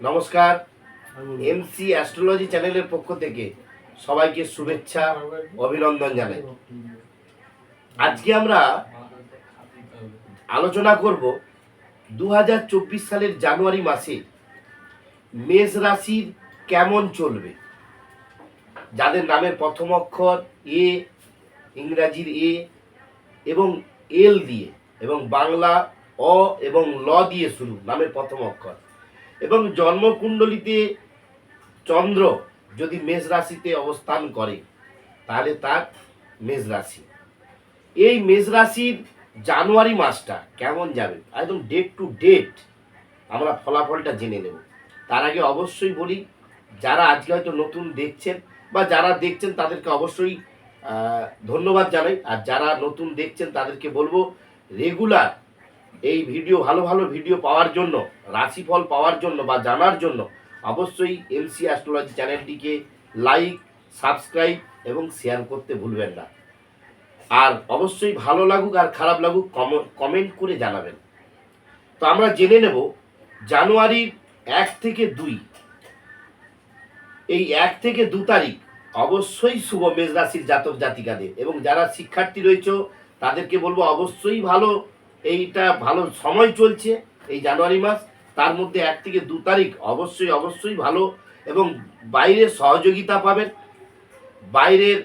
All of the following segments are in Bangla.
নমস্কার। এমসি অ্যাস্ট্রোলজি চ্যানেলের পক্ষ থেকে সবাইকে শুভেচ্ছা অভিনন্দন জানাই। আজকে আমরা আলোচনা করব দু হাজার চব্বিশ সালের জানুয়ারি মাসে মেষ রাশির কেমন চলবে। যাদের নামের প্রথম অক্ষর এ ইংরাজির এ এবং এল দিয়ে এবং বাংলা অ এবং ল দিয়ে শুরু নামের প্রথম অক্ষর। এবং জন্মকুণ্ডলিতে চন্দ্র যদি মেষ রাশিতে অবস্থান করে, তাহলে তার মেষ রাশি। এই মেষ রাশির জানুয়ারি মাসটা কেমন যাবে? একদম ডেট টু ডেট আমরা ফলাফলটা জেনে নেব। তার আগে অবশ্যই বলি, যারা আজকে হয়তো নতুন দেখছেন বা যারা দেখছেন, তাদেরকে অবশ্যই ধন্যবাদ জানাই। আর যারা নতুন দেখছেন, তাদেরকে বলব রেগুলার এই ভিডিও, ভালো ভালো ভিডিও পাওয়ার জন্য, রাশিফল পাওয়ার জন্য বা জানার জন্য অবশ্যই এমসি অ্যাস্ট্রোলজি চ্যানেলটিকে লাইক, সাবস্ক্রাইব এবং শেয়ার করতে ভুলবেন না। আর অবশ্যই ভালো লাগুক আর খারাপ লাগুক, কম- কমেন্ট করে জানাবেন। তো আমরা জেনে নেব, জানুয়ারির এক থেকে দুই, এই এক থেকে দু তারিখ অবশ্যই শুভ মেষ রাশির জাতক জাতিকাদের এবং যারা শিক্ষার্থী রয়েছে, তাদেরকে বলব অবশ্যই ভালো এইটা ভালো সময় চলছে এই জানুয়ারি মাস। তার মধ্যে এক থেকে দু তারিখ অবশ্যই অবশ্যই ভালো এবং বাইরের সহযোগিতা পাবেন। বাইরের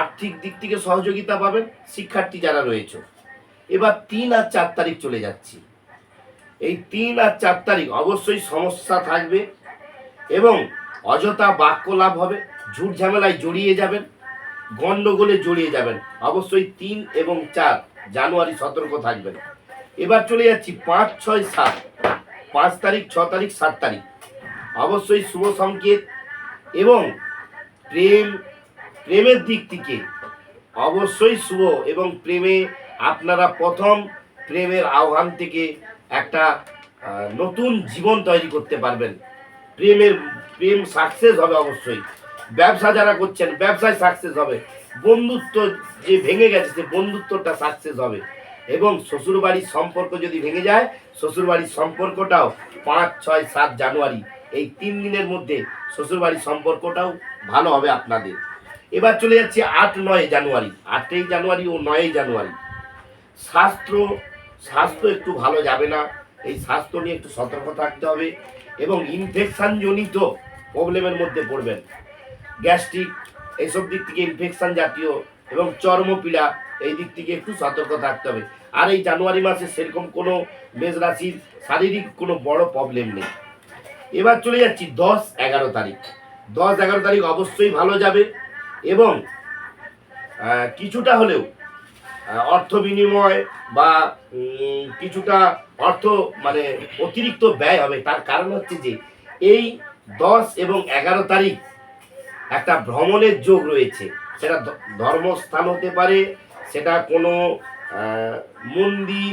আর্থিক দিক থেকে সহযোগিতা পাবেন শিক্ষার্থী যারা রয়েছে। এবার তিন আর চার তারিখ চলে যাচ্ছি। এই তিন আর চার তারিখ অবশ্যই সমস্যা থাকবে এবং অযথা বাক্য লাভ হবে, ঝুট ঝামেলায় জড়িয়ে যাবেন গণ্ডগোলে জড়িয়ে যাবেন। অবশ্যই তিন এবং চার জানুয়ারি সতর্ক থাকবেন এবার চলে যাচ্ছি পাঁচ, ছয়, সাত। পাঁচ তারিখ, ছ তারিখ, সাত তারিখ। অবশ্যই শুভ সংকেত এবং প্রেম, প্রেমের দিক থেকে অবশ্যই শুভ এবং প্রেমে আপনারা প্রথম প্রেমের আহ্বান থেকে একটা নতুন জীবন তৈরি করতে পারবেন। প্রেমের, প্রেম সাকসেস হবে অবশ্যই। ব্যবসা যারা করছেন, ব্যবসায় সাকসেস হবে। বন্ধুত্ব যে ভেঙে গেছে, সে বন্ধুত্বটা সাকসেস হবে। এবং শ্বশুরবাড়ির সম্পর্ক যদি ভেঙে যায়, শ্বশুরবাড়ির সম্পর্কটাও পাঁচ, ছয়, সাত জানুয়ারি, এই তিন দিনের মধ্যে শ্বশুরবাড়ির সম্পর্কটাও ভালো হবে আপনাদের। এবার চলে যাচ্ছে আট, নয় জানুয়ারি। আটই জানুয়ারি ও নয়ই জানুয়ারি। স্বাস্থ্য স্বাস্থ্য একটু ভালো যাবে না। এই স্বাস্থ্য নিয়ে একটু সতর্ক থাকতে হবে এবং ইনফেকশন জনিত প্রবলেমের মধ্যে পড়বেন। গ্যাস্ট্রিক এইসব দিক থেকে ইনফেকশন জাতীয় এবং চর্মপীড়া, এই দিক থেকে একটু সতর্ক থাকতে হবে। আর এই জানুয়ারি মাসে সেরকম কোনো মেষ রাশির শারীরিক কোনো বড় প্রবলেম নেই। এবার চলে যাচ্ছি দশ এগারো তারিখ। দশ এগারো তারিখ অবশ্যই ভালো যাবে এবং কিছুটা হলেও অর্থ বিনিময় বা কিছুটা অর্থ মানে অতিরিক্ত ব্যয় হবে। তার কারণ হচ্ছে যে, এই দশ এবং এগারো তারিখ একটা ভ্রমণের যোগ রয়েছে। সেটা ধর্মস্থান হতে পারে, সেটা কোনো মন্দির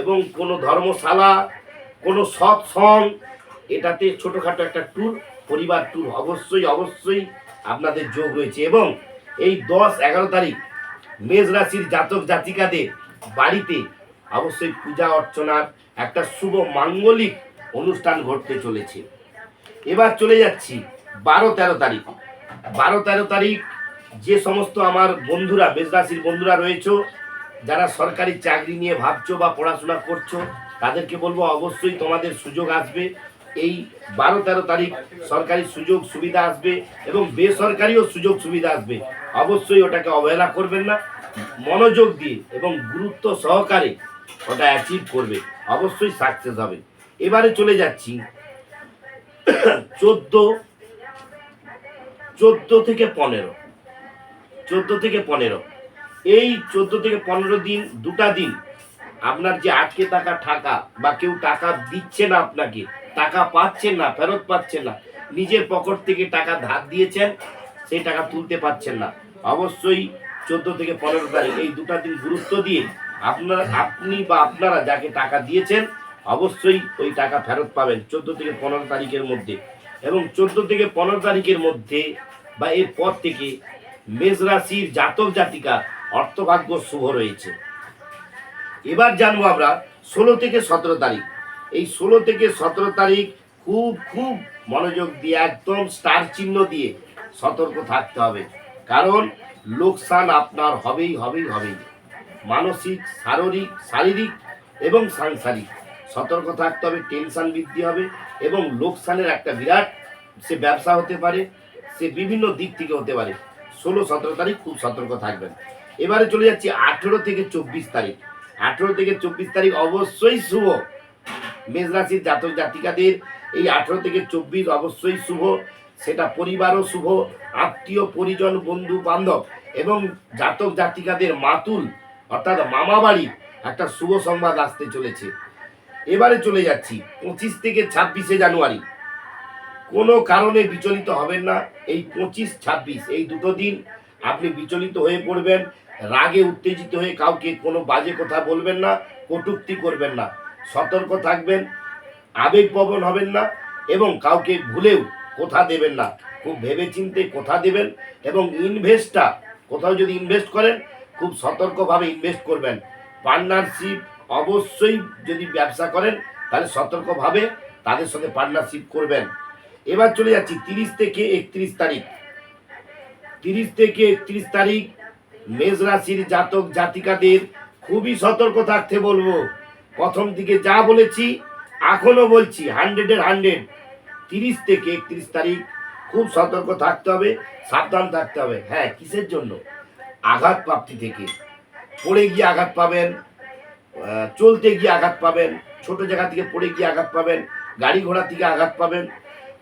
এবং কোনো ধর্মশালা, কোনো সৎসং, এটাতে ছোটোখাটো একটা ট্যুর পরিবার ট্যুর অবশ্যই অবশ্যই আপনাদের যোগ রয়েছে। এবং এই দশ এগারো তারিখ মেষ রাশির জাতক জাতিকাদের বাড়িতে অবশ্যই পূজা অর্চনার একটা শুভ মাঙ্গলিক অনুষ্ঠান ঘটতে চলেছে। এবার চলে যাচ্ছি বারো তেরো তারিখ। বারো তেরো তারিখ যে সমস্ত আমার বন্ধুরা মেষ রাশির বন্ধুরা রয়েছে, যারা সরকারি চাকরি নিয়ে ভাবছ বা পড়াশোনা করছ, তাদেরকে বলব অবশ্যই তোমাদের সুযোগ আসবে। এই বারো তেরো তারিখ সরকারি সুযোগ সুবিধা আসবে এবং বেসরকারিও সুযোগ সুবিধা আসবে। অবশ্যই ওটাকে অবহেলা করবেন না, মনোযোগ দিয়ে এবং গুরুত্ব সহকারে ওটা অ্যাচিভ করবে। অবশ্যই সাকসেস হবে। এবারে চলে যাচ্ছি। চোদ্দ চোদ্দ থেকে পনেরো। চোদ্দ থেকে পনেরো। এই চোদ্দ থেকে পনেরো দিন, দুটা দিন আপনার যে আটকে থাকা টাকা বা কেউ টাকা দিচ্ছে না আপনাকে, টাকা পাচ্ছেন না, ফেরত পাচ্ছেন না, নিজের পকেট থেকে টাকা ধার দিয়েছেন, সেই টাকা তুলতে পারছেন না। অবশ্যই চোদ্দ থেকে পনেরো তারিখ, এই দুটা দিন গুরুত্ব দিয়ে আপনার, আপনি বা আপনারা যাকে টাকা দিয়েছেন, অবশ্যই ওই টাকা ফেরত পাবেন। চোদ্দ থেকে পনেরো তারিখের মধ্যে। এবং চোদ্দ থেকে পনেরো তারিখের মধ্যে বা এর পর থেকে মেষ রাশির জাতক জাতিকা অর্থভাগ্য শুভ রয়েছে। এবার জানব আমরা ষোলো থেকে সতেরো তারিখ। এই ষোলো থেকে সতেরো তারিখ খুব খুব মনোযোগ দিয়ে, একদম স্টার চিহ্ন দিয়ে সতর্ক থাকতে হবে। কারণ লোকসান আপনার হবেই হবেই হবেই। মানসিক, শারীরিক শারীরিক এবং সাংসারিক। সতর্ক থাকতে হবে, টেনশান বৃদ্ধি হবে এবং লোকসানের একটা বিরাট সে ব্যবসা হতে পারে, সে বিভিন্ন দিক থেকে হতে পারে। ষোলো, সতেরো তারিখ খুব সতর্ক থাকবেন। এবারে চলে যাচ্ছি আঠেরো থেকে চব্বিশ তারিখ। আঠেরো থেকে চব্বিশ তারিখ অবশ্যই শুভ। মেষ রাশির জাতক জাতিকাদের এই আঠেরো থেকে চব্বিশ অবশ্যই শুভ। সেটা পরিবারও শুভ, আত্মীয়, পরিজন, বন্ধু, বান্ধব এবং জাতক জাতিকাদের মাতুল, অর্থাৎ মামাবাড়ি একটা শুভ সংবাদ আসতে চলেছে। এবারে চলে যাচ্ছি, পঁচিশ থেকে ছাব্বিশে জানুয়ারি। কোনো কারণে বিচলিত হবেন না, এই পঁচিশ, ছাব্বিশ, এই দুটো দিন আপনি বিচলিত হয়ে পড়বেন, রাগে উত্তেজিত হয়ে কাউকে কোনো বাজে কথা বলবেন না, কটুক্তি করবেন না, সতর্ক থাকবেন আবেগপ্রবণ হবেন না এবং কাউকে ভুলেও কথা দেবেন না, খুব ভেবেচিন্তে কথা দেবেন এবং ইনভেস্টটা কোথাও যদি ইনভেস্ট করেন, খুব সতর্কভাবে ইনভেস্ট করবেন। পার্টনারশিপ অবশ্যই যদি ব্যবসা করেন, তাহলে সতর্কভাবে তাদের সঙ্গে পার্টনারশিপ করবেন। এবার চলে যাচ্ছি, তিরিশ থেকে একত্রিশ তারিখ। তিরিশ থেকে একত্রিশ তারিখ, মেষ রাশির জাতক জাতিকাদের খুবই সতর্ক থাকতে বলব। প্রথম দিকে যা বলেছি, এখনও বলছি হান্ড্রেডের হান্ড্রেড তিরিশ থেকে একত্রিশ তারিখ খুব সতর্ক থাকতে হবে, সাবধান থাকতে হবে। হ্যাঁ কিসের জন্য? আঘাত প্রাপ্তি থেকে। পড়ে গিয়ে আঘাত পাবেন চলতে গিয়ে আঘাত পাবেন, ছোট জায়গা থেকে পড়ে গিয়ে আঘাত পাবেন, গাড়ি ঘোড়া থেকে আঘাত পাবেন,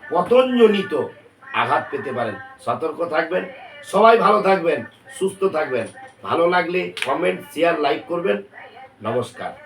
পতঞ্জনিত আঘাত পেতে পারেন। সতর্ক থাকবেন, সবাই ভালো থাকবেন, সুস্থ থাকবেন। ভালো লাগলে কমেন্ট শেয়ার লাইক করবেন। নমস্কার।